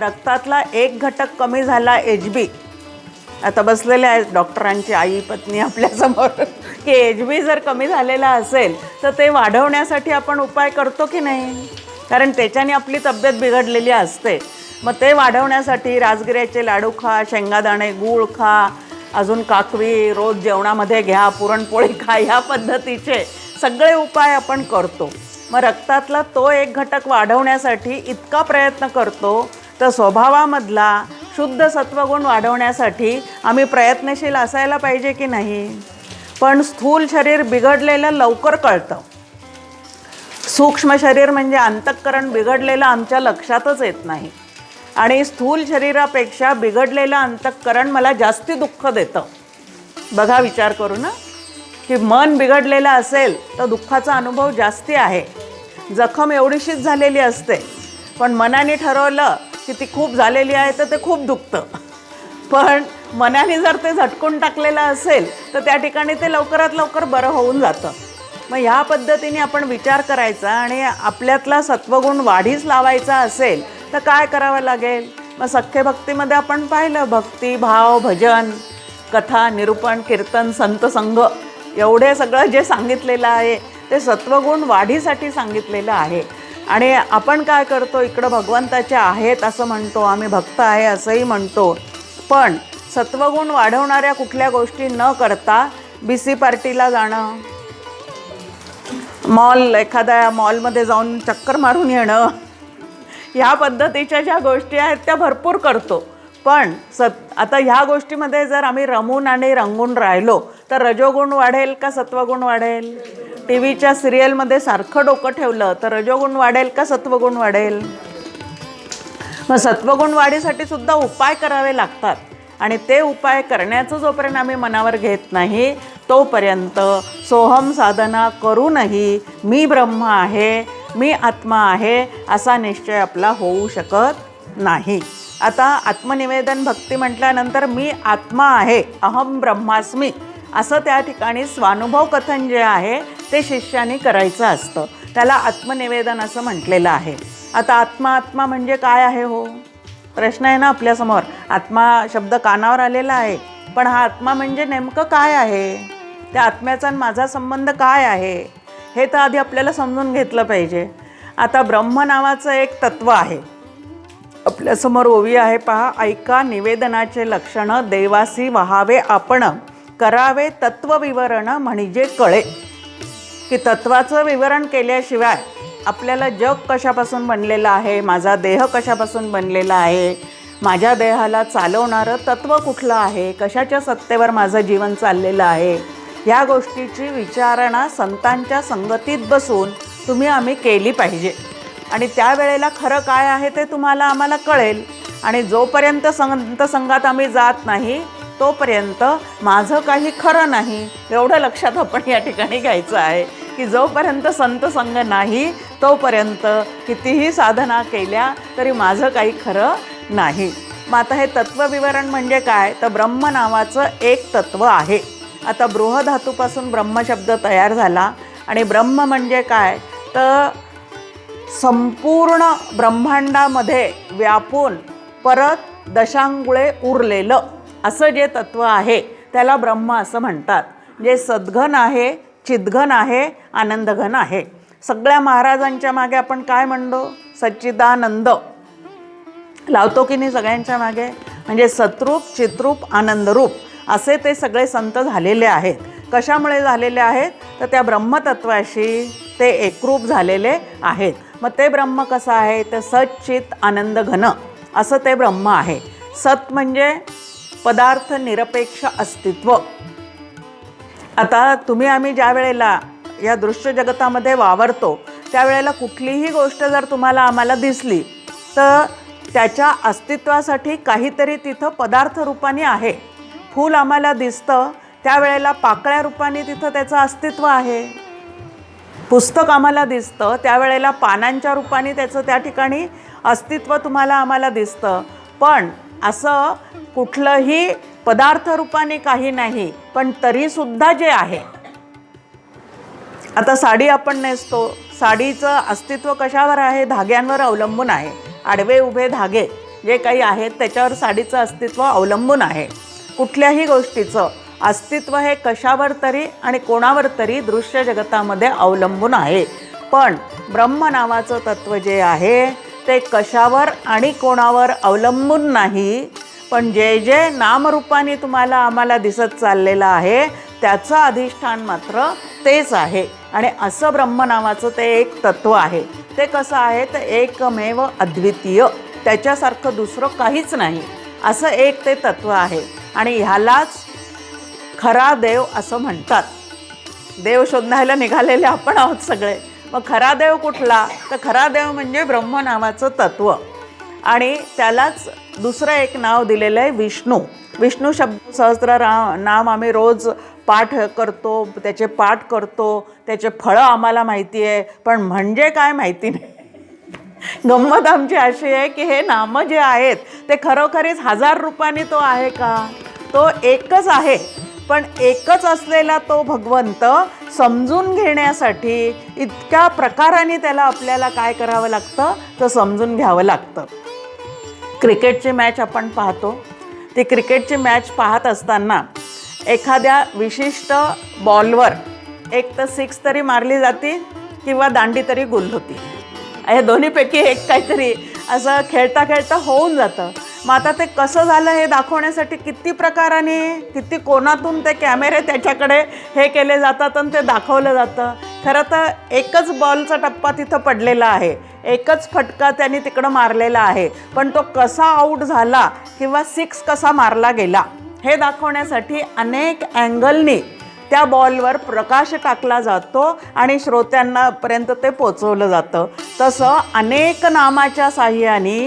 रक्तातला एक घटक कमी झाला एच बी आता बसलेले आहेत डॉक्टरांची आई पत्नी आपल्यासमोर की एच बी जर कमी झालेला असेल तर ते वाढवण्यासाठी आपण उपाय करतो की नाही? कारण त्याच्याने आपली तब्येत बिघडलेली असते. मग ते वाढवण्यासाठी राजगिऱ्याचे लाडू खा शेंगादाणे गूळ खा अजून काकवी रोज जेवणामध्ये घ्या पुरणपोळी खा ह्या पद्धतीचे सगळे उपाय आपण करतो. मग रक्तातला तो एक घटक वाढवण्यासाठी इतका प्रयत्न करतो तर स्वभावामधला शुद्ध सत्वगुण वाढवण्यासाठी आम्ही प्रयत्नशील असायला पाहिजे की नाही? पण स्थूल शरीर बिघडलेलं लवकर कळतं. सूक्ष्म शरीर म्हणजे अंतःकरण बिघडलेलं आमच्या लक्षातच येत नाही. आणि स्थूल शरीरापेक्षा बिघडलेलं अंतःकरण मला जास्ती दुःख देतं. बघा विचार करू ना. की मन बिघडलेलं असेल तर दुःखाचा अनुभव जास्ती आहे. जखम एवढीशीच झालेली असते. पण मनाने ठरवलं की ती खूप झालेली आहे तर ते खूप दुखतं. पण मनाने जर ते झटकून टाकलेलं असेल तर त्या ठिकाणी ते लवकरात लवकर बरं होऊन जातं. मग ह्या पद्धतीने आपण विचार करायचा आणि आपल्यातला सत्वगुण वाढीस लावायचा असेल तर काय करावं लागेल? मग सख्य भक्तीमध्ये आपण पाहिलं भक्ती भाव भजन कथा निरूपण कीर्तन संत संघ एवढे सगळं जे सांगितलेलं आहे ते सत्वगुण वाढीसाठी सांगितलेलं आहे. आणि आपण काय करतो इकडं भगवंताचे आहेत असं म्हणतो आम्ही भक्त आहे असंही म्हणतो. पण सत्वगुण वाढवणाऱ्या कुठल्या गोष्टी न करता बी सी पार्टीला जाणं. मॉल एखाद्या मॉलमध्ये जाऊन चक्कर मारून येणं. ह्या पद्धतीच्या ज्या गोष्टी आहेत त्या भरपूर करतो. पण सत आता ह्या गोष्टीमध्ये जर आम्ही रमून आणि रंगून राहिलो तर रजोगुण वाढेल का सत्वगुण वाढेल? टी व्हीच्या सिरियलमध्ये सारखं डोकं ठेवलं तर रजोगुण वाढेल का सत्वगुण वाढेल? मग सत्वगुण वाढीसाठी सुद्धा उपाय करावे लागतात. आणि ते उपाय करण्याचं जोपर्यंत आम्ही मनावर घेत नाही तोपर्यंत सोहम साधना करूनही मी ब्रह्म आहे मी आत्मा आहे असा निश्चय आपला होऊ शकत नाही. आता आत्मनिवेदन भक्ती म्हटल्यानंतर मी आत्मा आहे अहम ब्रह्मास्मी. असं त्या ठिकाणी स्वानुभव कथन जे आहे ते शिष्याने करायचं असतं. त्याला आत्मनिवेदन असं म्हटलेलं आहे. आता आत्मा आत्मा म्हणजे काय आहे हो? प्रश्न आहे ना आपल्यासमोर. आत्मा शब्द कानावर आलेला आहे. पण हा आत्मा म्हणजे नेमकं काय आहे? त्या आत्म्याचा आणि माझा संबंध काय आहे? हे तर आधी आपल्याला समजून घेतलं पाहिजे. आता ब्रह्म नावाचं एक तत्व आहे. आपल्यासमोर ओवी आहे पहा ऐका निवेदनाचे लक्षणं देवासी वहावे आपण. करावे तत्वविवरण म्हणजे कळे. की तत्वाचं विवरण केल्याशिवाय आपल्याला जग कशापासून बनलेलं आहे माझा देह कशापासून बनलेला आहे माझ्या देहाला चालवणारं तत्व कुठलं आहे कशाच्या सत्तेवर माझं जीवन चाललेलं आहे ह्या गोष्टीची विचारणा संतांच्या संगतीत बसून तुम्ही आम्ही केली पाहिजे. आणि त्यावेळेला खरं काय आहे ते तुम्हाला आम्हाला कळेल. आणि जोपर्यंत संत संघात आम्ही जात नाही तोपर्यंत माझं काही खरं नाही. एवढं लक्षात आपण या ठिकाणी घ्यायचं आहे की जोपर्यंत संत संग नाही तोपर्यंत कितीही साधना केल्या तरी माझं काही खरं नाही. मग आता हे तत्वविवरण म्हणजे काय? तर ब्रह्म नावाचं एक तत्व आहे. आता बृहधातूपासून ब्रह्मशब्द तयार झाला. आणि ब्रह्म म्हणजे काय? तर संपूर्ण ब्रह्मांडामध्ये व्यापून परत दशांगुळे उरलेलं. असं जे तत्व आहे त्याला ब्रह्म असं म्हणतात. जे सद्घन आहे चिद्घन आहे आनंदघन आहे. सगळ्या महाराजांच्या मागे आपण काय म्हणतो? सच्चिदानंद. लावतो की नाही सगळ्यांच्या मागे? म्हणजे सतरूप चित्रूप आनंदरूप. असे ते सगळे संत झालेले आहेत. कशामुळे झालेले आहेत? तर त्या ब्रह्मतत्वाशी ते एकरूप झालेले आहेत. मग ते ब्रह्म कसं आहे? तर सच्चित आनंद घन असं ते ब्रह्म आहे. सत म्हणजे पदार्थ निरपेक्ष अस्तित्व. आता तुम्ही आम्ही ज्या वेळेला या दृश्य जगतामध्ये वावरतो त्यावेळेला कुठलीही गोष्ट जर तुम्हाला आम्हाला दिसली तर त्याच्या अस्तित्वासाठी काहीतरी तिथं पदार्थ रूपाने आहे. फूल आम्हाला दिसतं त्यावेळेला पाकळ्या रूपाने तिथं त्याचं अस्तित्व आहे. पुस्तक आम्हाला दिसतं त्यावेळेला पानांच्या रूपाने त्याचं त्या ठिकाणी अस्तित्व तुम्हाला आम्हाला दिसतं. पण असं कुठलंही पदार्थ रूपाने काही नाही पण तरीसुद्धा जे आहे. आता साडी आपण नेसतो. साडीचं अस्तित्व कशावर आहे? धाग्यांवर अवलंबून आहे. आडवे उभे धागे जे काही आहेत त्याच्यावर साडीचं अस्तित्व अवलंबून आहे. कुठल्याही गोष्टीचं अस्तित्व हे कशावर तरी आणि कोणावर तरी दृश्य जगतामध्ये अवलंबून आहे. पण ब्रह्म नावाचं तत्त्व जे आहे ते कशावर आणि कोणावर अवलंबून नाही. पण जे जे नामरूपाने तुम्हाला आम्हाला दिसत चाललेलं आहे त्याचं अधिष्ठान मात्र तेच आहे. आणि असं ब्रह्मनामाचं ते एक तत्त्व आहे. ते कसं आहे? तर एकमेव अद्वितीय. त्याच्यासारखं दुसरं काहीच नाही. असं एक ते तत्त्व आहे. आणि ह्यालाच खरा देव असं म्हणतात. देव शोधायला निघालेले आपण आहोत सगळे. मग खरा देव कुठला? तर खरा देव म्हणजे ब्रह्म नावाचं तत्त्व आणि त्यालाच दुसरं एक नाव दिलेलं आहे विष्णू. विष्णू शब्द सहस्त्र रा नाम आम्ही रोज पाठ करतो त्याचे पाठ करतो त्याचे फळं आम्हाला माहिती आहे पण म्हणजे काय माहिती नाही. गंमत आमची अशी आहे की हे नामं जे आहेत ते खरोखरीच हजार रुपयांनी तो आहे का? तो एकच आहे. पण एकच असलेला तो भगवंत समजून घेण्यासाठी इतक्या प्रकाराने त्याला आपल्याला काय करावं लागतं तर समजून घ्यावं लागतं. क्रिकेटची मॅच आपण पाहतो. ती क्रिकेटची मॅच पाहत असताना एखाद्या विशिष्ट बॉलवर एक तर सिक्स तरी मारली जाते किंवा दांडी तरी गुल होती. या दोन्हीपैकी एक काहीतरी असं खेळता खेळता होऊन जातं. मग आता ते कसं झालं हे दाखवण्यासाठी किती प्रकाराने किती कोणातून ते कॅमेरे त्याच्याकडे हे केले जातात आणि ते दाखवलं जातं. खरं तर एकच बॉलचा टप्पा तिथं पडलेला आहे. एकच फटका त्यांनी तिकडं मारलेला आहे. पण तो कसा आऊट झाला किंवा सिक्स कसा मारला गेला हे दाखवण्यासाठी अनेक अँगलनी त्या बॉलवर प्रकाश टाकला जातो आणि श्रोत्यांनापर्यंत ते पोचवलं जातं. तसं अनेक नामाच्या साह्याने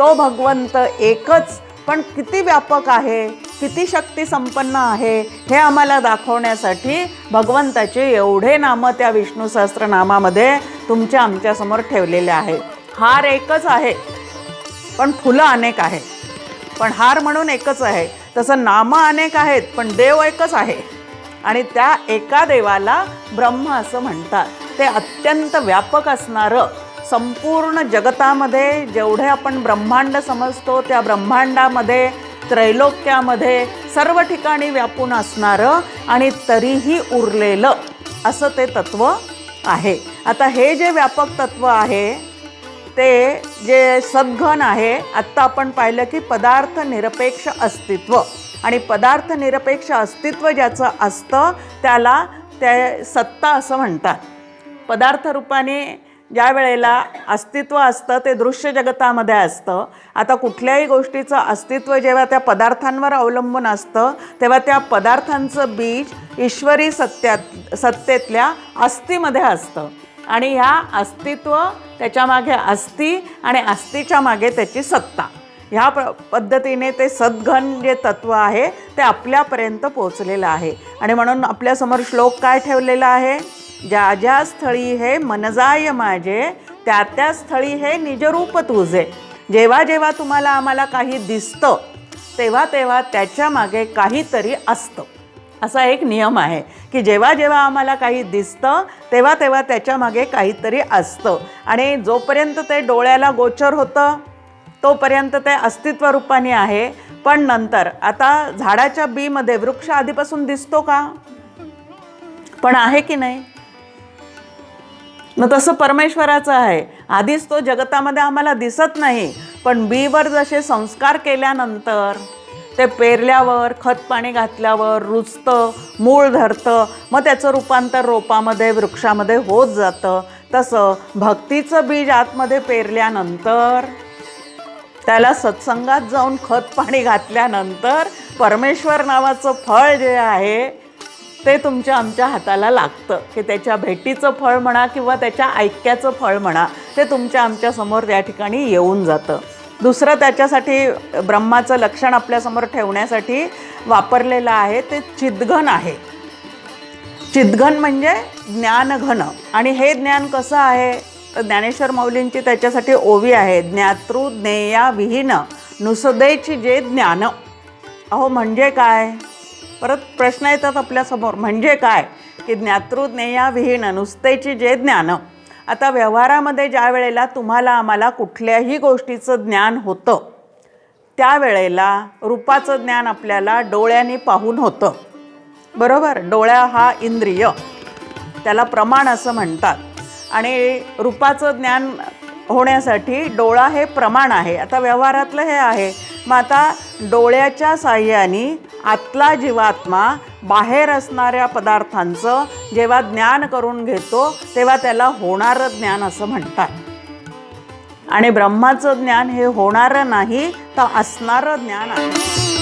तो भगवंत एकच. पण किती व्यापक आहे किती शक्ती संपन्न आहे हे आम्हाला दाखवण्यासाठी भगवंताचे एवढे नामं त्या विष्णू सहस्त्रनामामध्ये तुमच्या आमच्यासमोर ठेवलेले आहे हार एकच आहे पण फुलं अनेक आहे पण हार म्हणून एकच आहे तसं नामं अनेक आहेत पण देव एकच आहे. आणि त्या एका देवाला ब्रह्म असं म्हणतात. ते अत्यंत व्यापक असणारं संपूर्ण जगतामध्ये जेवढे आपण ब्रह्मांड समजतो त्या ब्रह्मांडामध्ये त्रैलोक्यामध्ये सर्व ठिकाणी व्यापून असणारं आणि तरीही उरलेलं असं ते तत्त्व आहे. आता हे जे व्यापक तत्त्व आहे ते जे सद्घन आहे आत्ता आपण पाहिलं की पदार्थ निरपेक्ष अस्तित्व. आणि पदार्थ निरपेक्ष अस्तित्व ज्याचं असतं त्याला ते सत्ता असं म्हणतात. पदार्थ रूपाने ज्या वेळेला अस्तित्व असतं ते दृश्य जगतामध्ये असतं. आता कुठल्याही गोष्टीचं अस्तित्व जेव्हा त्या पदार्थांवर अवलंबून असतं तेव्हा त्या पदार्थांचं बीज ईश्वरी सत्यात सत्तेतल्या अस्तीमध्ये असतं. आणि ह्या अस्तित्व त्याच्यामागे अस्ती आणि अस्तीच्या मागे त्याची सत्ता. ह्या प पद्धतीने ते सद्घन जे तत्त्व आहे ते आपल्यापर्यंत पोचलेलं आहे. आणि म्हणून आपल्यासमोर श्लोक काय ठेवलेला आहे? ज्या ज्या स्थळी हे मनजाय माझे त्या त्या स्थळी हे निजरूप तुझे. जेव्हा जेव्हा तुम्हाला आम्हाला काही दिसतं तेव्हा तेव्हा त्याच्यामागे काहीतरी असतं. असा एक नियम आहे की जेव्हा जेव्हा आम्हाला काही दिसतं तेव्हा तेव्हा त्याच्यामागे काहीतरी असतं. आणि जोपर्यंत ते डोळ्याला गोचर होतं तोपर्यंत ते अस्तित्व रूपाने आहे. पण नंतर आता झाडाच्या बीमध्ये वृक्ष आधीपासून दिसतो का? पण आहे की नाही? मग तसं परमेश्वराचं आहे. आधीच तो जगतामध्ये आम्हाला दिसत नाही. पण बीवर जसे संस्कार केल्यानंतर ते पेरल्यावर खत पाणी घातल्यावर रुजतं मूळ धरतं मग त्याचं रूपांतर रोपामध्ये वृक्षामध्ये होत जातं. तसं भक्तीचं बीज आतमध्ये पेरल्यानंतर त्याला सत्संगात जाऊन खत पाणी घातल्यानंतर परमेश्वर नावाचं फळ जे आहे ते तुमच्या आमच्या हाताला लागतं. की त्याच्या भेटीचं फळ म्हणा किंवा त्याच्या ऐक्याचं फळ म्हणा ते तुमच्या आमच्यासमोर त्या ठिकाणी येऊन जातं. दुसरं त्याच्यासाठी ब्रह्माचं लक्षण आपल्यासमोर ठेवण्यासाठी वापरलेलं आहे ते चिद्घन आहे. चिद्घन म्हणजे ज्ञानघन. आणि हे ज्ञान कसं आहे? तर ज्ञानेश्वर माऊलींची त्याच्यासाठी ओवी आहे ज्ञातृ ज्ञेया विहीन नुसदेची जे ज्ञान. अहो म्हणजे काय? परत प्रश्न येतात आपल्यासमोर म्हणजे काय? की ज्ञातृज्ञेयाविहीन विहीन नुसतेची जे ज्ञान. आता व्यवहारामध्ये ज्या वेळेला तुम्हाला आम्हाला कुठल्याही गोष्टीचं ज्ञान होतं त्यावेळेला रूपाचं ज्ञान आपल्याला डोळ्यांनी पाहून होतं. बरोबर? डोळ्या हा इंद्रिय. त्याला प्रमाण असं म्हणतात. आणि रूपाचं ज्ञान होण्यासाठी डोळा हे प्रमाण आहे. आता व्यवहारातलं हे आहे. मग आता डोळ्याच्या साह्याने आतला जीवात्मा बाहेर असणाऱ्या पदार्थांचं जेव्हा ज्ञान करून घेतो तेव्हा त्याला होणारं ज्ञान असं म्हणतात. आणि ब्रह्माचं ज्ञान हे होणारं नाही तर असणारं ज्ञान आहे.